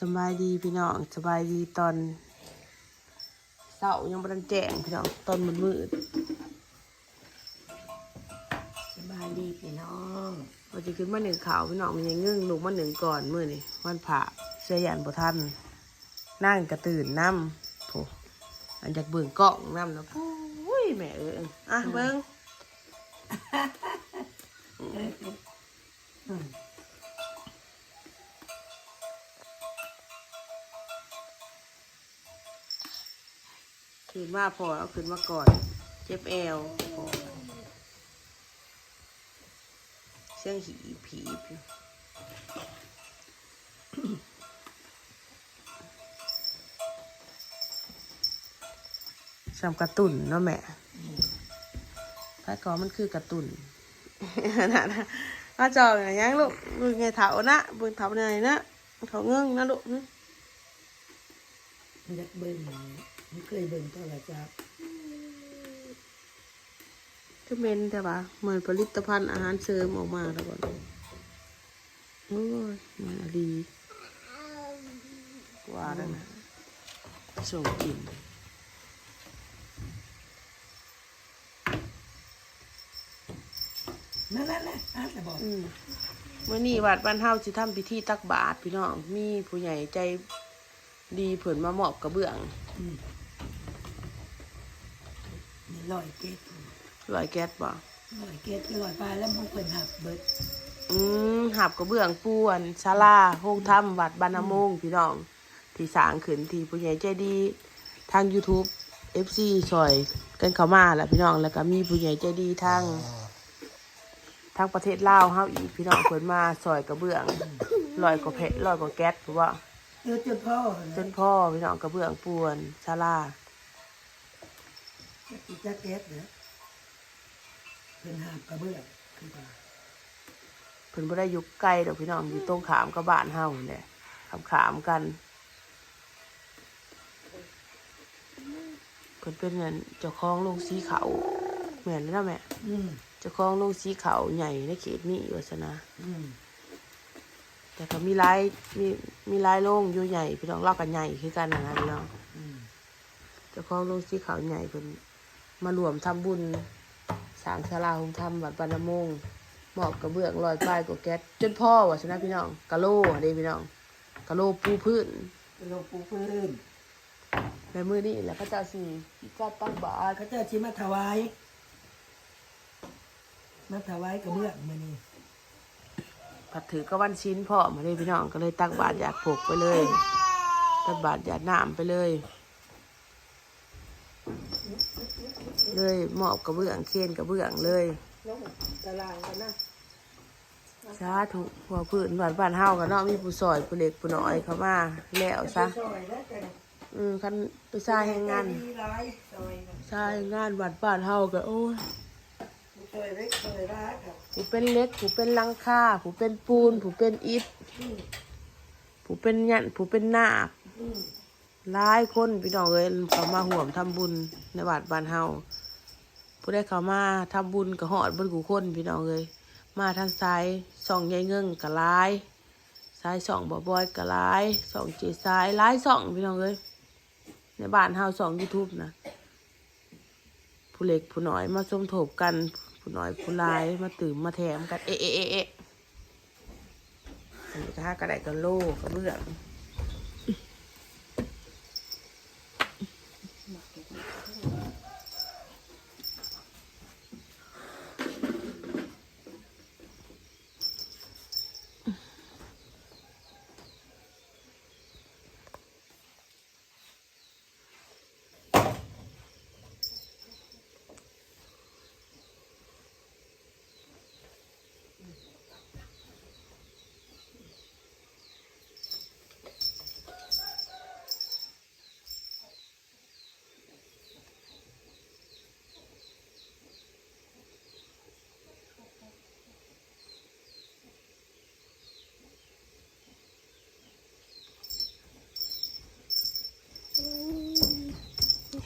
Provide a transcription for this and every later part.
สบายดีพี่น้องสบายดีตอนเสายังไม่ทันแจ้งพี่น้องตอนมันมืดสบายดีพี่น้องเราจะขึ้นมาหนึ่งข่าวพี่น้องมันยังงึ่งลูกมาหนึ่งก่อนมือนี่วันผ่าเสียยันบ่ทันนั่งกระตื่นน้ำโถอันจากเบิ่งกล้องน้ำแล้วโอ้ยแม่เอ้ยอะเบิ่ง ขึ้นมาพอเอาขึ้นมาก่อน เจ็บแอวพอเสียงหีผีพี่สำกระตุนเนาะแม่พายกอมันคือกระตุนนะนะมาจองอย่างยังลูกมึงไงเถานะบิ่งเถาไหนนะเถาเงื่งนะลูกนอยากเบิ่ง มันเคยเบิ่งโทรศัพท์ก็เมนแต่ว่าเหมือนผลิตภัณฑ์อาหารเสริมออกมาแล้วก่อนโอ้ยมันอะดีว่าแล้วนะส่งกินนั่นนั่นนั่นอะแต่บอกอืมมื่อนี้วัดบ้านเฮาสิทำพิธีตักบาตรพี่น้อง มีผู้ใหญ่ใจดีเพิ่นมามอบกระเบื้องอืมนี่ ลอยเกตลอยแก๊สบ่ลอยเกตคือลอยปลายแล้วมันเพิ่นหักเบิดอืมหับกระเบื้องป่วนศาลาโฮงถ้ำวัดบานนาโมงพี่น้อง ที่สร้างขึ้นที่ผู้ใหญ่ใจดี ทาง YouTube FC ซอยกันเข้ามาแหละพี่น้องแล้วก็มีผู้ใหญ่ใจดีทางทางประเทศลาวเฮาอีกพี่น้องเพิ่นมาซอยกระเบื้องลอยกว่าเพะลอยกว่าแก๊สเพราะว่าเออจนพ่อจนพ่อพี่น้องกระเบื้องป่วนศาลา อีจักเกตเด้อเพิ่นหักกระเบื้องคือว่าเพิ่นบ่ได้อยู่ไกลดอกพี่น้องอยู่ตรงขามกับบ้านเฮานี่แหละขามขามๆกันเพิ่นเป็นนั่นเจ้าของโรงสีเขาวแม่นแล้วแม่อืมเจ้าของโรงสีเขาวใหญ่ในเขตนี้ว่าซะนะอืมแต่ก็มีหลายมีมีหลายโรงอยู่ใหญ่พี่น้องเล่ากันใหญ่คือกันนะนะพี่น้องอืม เจ้าของโรงสีเขาวใหญ่เพิ่น มารวมทำบุญสร้างศาลาหงธรรมวัดบานนาโมงมอบกระเบื้องลอยป้ายกว่าแก๊สจนพ่อว่าซะนะพี่น้องกะโลเด้พี่น้องกะโลปูพื้นเป็นโลกปูพื้นในมือนี่แหละพระเจ้าสีจัดตั้งบาตรเขาเจะชิมาถวายมาถวายกระเบื้องมื้อนี้ผัดถือก็วันชิ้นพ่อมาเลยพี่น้องก็เลยตักบาตรหยาดผกไปเลยตักบาตรหยาดน้ำไปเลย เลยมอบกระเบื้องเคนกระเบื้องเลยลงตารางกันนะสาธุหัวพื้นบ้านบ้านเฮากันเนาะมีผู้ซอยผู้เล็กผู้น้อยเข้ามาแล้วซะซอยแล้วกันอืมคันไปซายแห่งงานมีหลายซอยนะซายงานวัดบ้านเฮาก็โอ้ยซอยเล็กซอยร้ายครับผู้เป็นเหล็กผู้เป็นหลังคาผู้เป็นปูนผู้เป็นอิฐอืมผู้เป็นยันผู้เป็นนาคอืมหลายคนพี่น้องเอ้ยเขามาห่วมทำบุญในวัดบ้านเฮา ผู้ได้เขามาทำบุญกับหอดบนกูคนพี่น้องเอ้ยมาทางซ้ายส่องยายเงิงกับลายซ้ายส่องบ่อบอยกับลายส่องเจซ้ายลายส่องพี่น้องเอ้ยในบ้านเฮาส่องยูทูบนะผู้เล็กผู้น้อยมาสมทบกัน ผู้น้อยผู้ลายมาตื่มมาแถมกันเอะเอะเอะเอะอันนี้ก็ห้ากระไดกันโลกระเบื้อง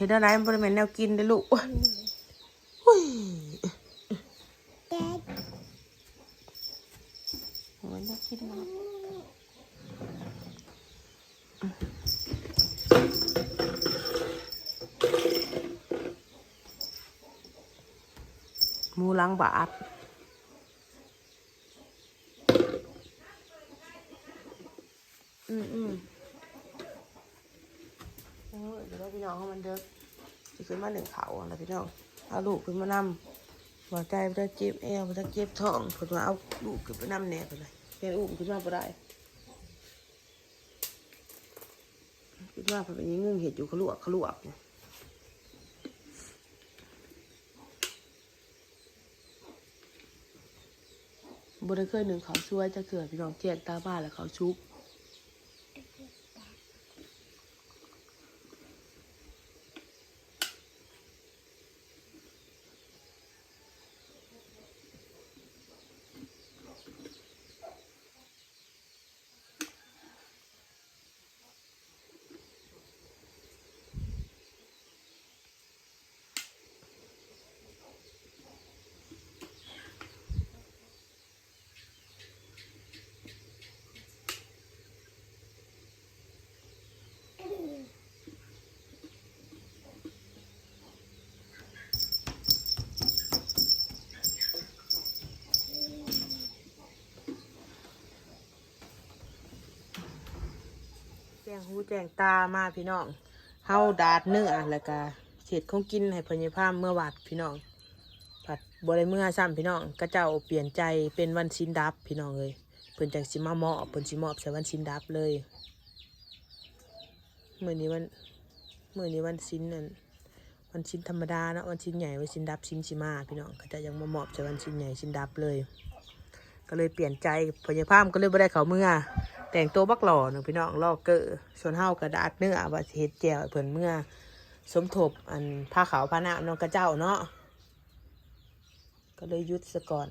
ห็นอะไรมันบริเวณแนวกินเด้ลุ้ยแดยมากมูลังบาท นึ่งเขาอะไรพี่น้องเอาลูกขึ้นมานำหัวใจมันจะเจ็บเอวมันจะเจ็บท้องผมว่าเอาลูกขึ้นไปนำแหน่ไปเลยเป็นอุ้มขึ้นมาบ่ได้ขึ้นมาเป็นอย่างงี้เห็ดอยู่ขลวกขลวกเนี่ยบริเคยหนึ่งเขาช่วยจะเกิดพี่น้องเจียนตาบ้านแล้วเขาชุบ หูแจงตามาพี่น้องเฮาดาดเนื้อแล้วก็เศษของกินให้พญพามเมื่อวาดพี่น้อง ผัดบริเมื่อซ้ำพี่น้องก็เจ้าเปลี่ยนใจเป็นวันชินดับพี่น้องเลยเพิ่นจังสิมาเหมาะเพิ่นสิมอบใส่วันชินดับเลยเมื่อนี้วันเมื่อนี้วันชินนั่นวันชินธรรมดาเนาะวันชินใหญ่วันชินดับชินชิมาพี่น้องก็จะยังมาหมอบใส่วันชินใหญ่ชินดับเลย ก็เลยเปลี่ยนใจพญพามก็เลยบ่ได้เขาเมื่อ แต่งตัวบักหล่อหนึ่งพี่น้องลอกเกอร์ส่วนเฮากระดาษเนื้อว่าเฮ็ดแจวเพิ่นเมื่อ สมทบอันผ้าขาวผ้าหน้าน้องกระเจ้าเนาะก็เลยยุดซะก่อน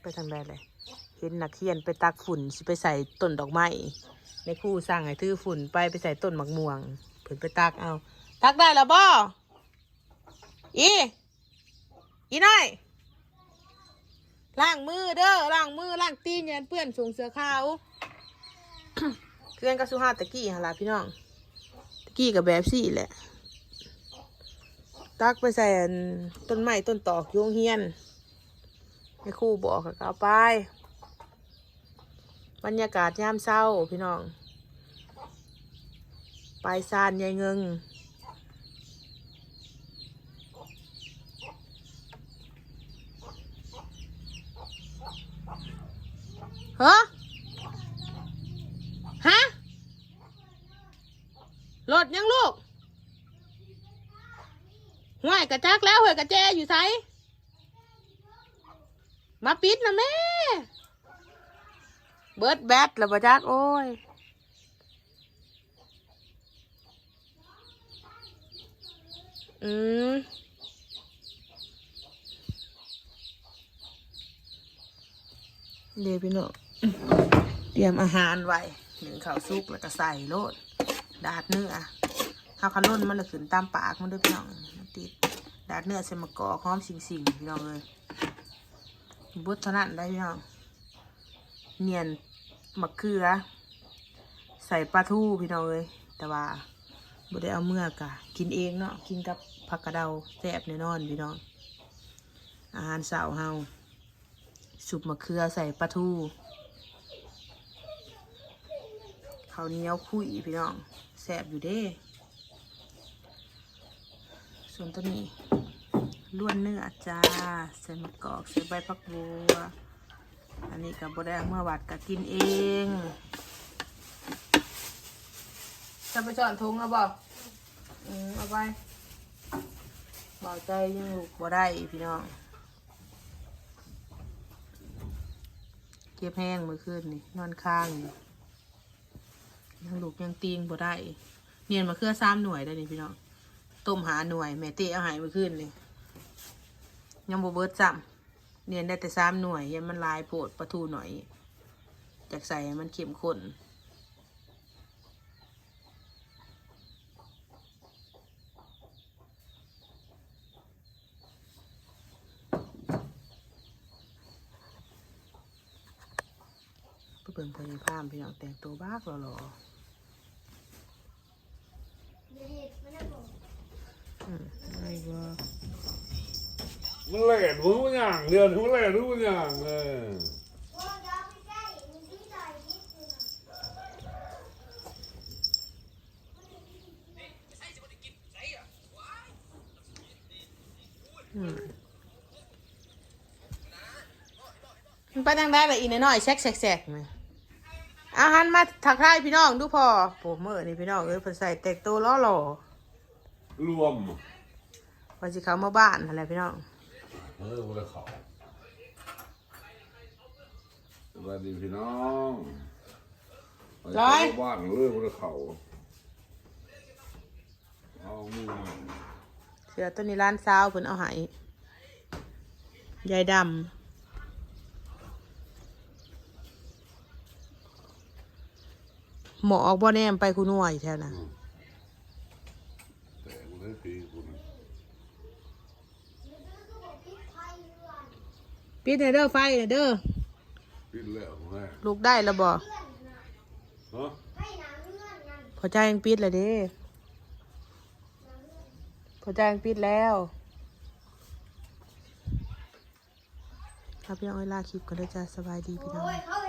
ไปทางใดเลย เห็นนักเขียนไปตักฝุ่นสิไปใส่ต้นดอกไม้ในคู่สั่งให้ถือฝุ่นไปไปใส่ต้นหมักม่วงเพิ่นไปตักเอา ตักได้แล้วบ่ อีอีน้อยล้างมือเด้อล้างมือล้างตีนอยันเปื้อนสูงเสือขาวเพื่อนก็สุภาตะกี้ฮะล่ะพี่น้องตะกี้กับแบบสี่แหละ ตักไปใส่ต้นไม้ต้นตอกโยงเฮียนให้คู่บอกก็เอาไป บรรยากาศยามเศร้าพี่น้อง ปลายซานยายเงิง ฮะฮะรถยังลูกห่วยกระจักแล้วห่วยกระแจอยู่ไสมาปิดนะแม่ เบิดแบตแล้วประจักโอ้ยอืมเดี๋ยวพี่น้อง เตรียมอาหารไว้หนึ่งข้าวซุปแล้วก็ใส่โลดดาดเนื้อข้าวขลุ่นมันจะขึ้นตามปากมันด้วยพี่น้องมันติดดาดเนื้อใส่มะกอกหอมสิงสิงพี่น้องเลยบุตรเท่านั้นได้พี่น้องเนียนมะเขือ ใส่ปลาทูพี่น้องเลยแต่ว่าบ่ได้เอาเมื่อกะกินเองเนาะกินกับผักกระเดาแซ่บแน่นอนพี่น้องอาหารสาวเฮาสุปมะเขือใส่ปลาทู ข้าวเหนียวคุยพี่น้องแซ่บอยู่เด้ ส่วนตัวนี้ล้วนเนื้อจ้าใส่มะกอกใส่ใบพักบัว อันนี้กับบดแดงเมื่อวัดก็กินเองจะไปจอนทุงแล้วบอกอืมเอาไปบอกใจยังลูกบ่ได้พี่น้อง เก็บแห้งเมื่อคืนนี่นอนข้างอยู่ ยังลูกยังตีงบ่ได้ เนียนมาเครือซ้ำหน่วยได้นี่พี่น้องต้มหาหน่วยแม่เตะเอาหายเมื่อคืนนี่ยังบ่เบิดซ้ำเนียนได้แต่ซ้ำหน่วยยังมันลายโผดประทูหน่อยจากใส่มันเข้มข้นเพื่อนพยาพามพี่น้องแต่งตัวบ้ากหล่ออืม ไม่ว่ามันแหลนหัวมันอย่างเดียวมันแหลนหัวมันอย่างเอออืมมันไปทางได้ละอีนน้อยๆแซกแซกแซกนี่ อาหารมาทักทายพี่น้องดูพอโปเมื่อนี่พี่น้องเอ้ยเพิ่นใส่แต่งตัวล้อหล่อรวมๆว่าสิเขามาบ้านอะไรพี่น้องเออวันเขาสวัสดีพี่น้องร้อยบ้านเลยวันเขาเอามือเสือตัวนี้ร้านซาวเพิ่นเอาให้ยายดำ หมอออกบ่แนมไปคุณหน่วยแถวน่ะแต่มันได้ปีคุณปิดเนเด้อไฟเนเด้อปิดแล้วแม่ลูกได้แล้วบ่ฮะพอใจยังปิดเลยเด้พอใจยังปิดแล้วครับพี่น้องเวลาคลิปก็ได้จะสบายดีพี่น้องโอ้ยเขาเ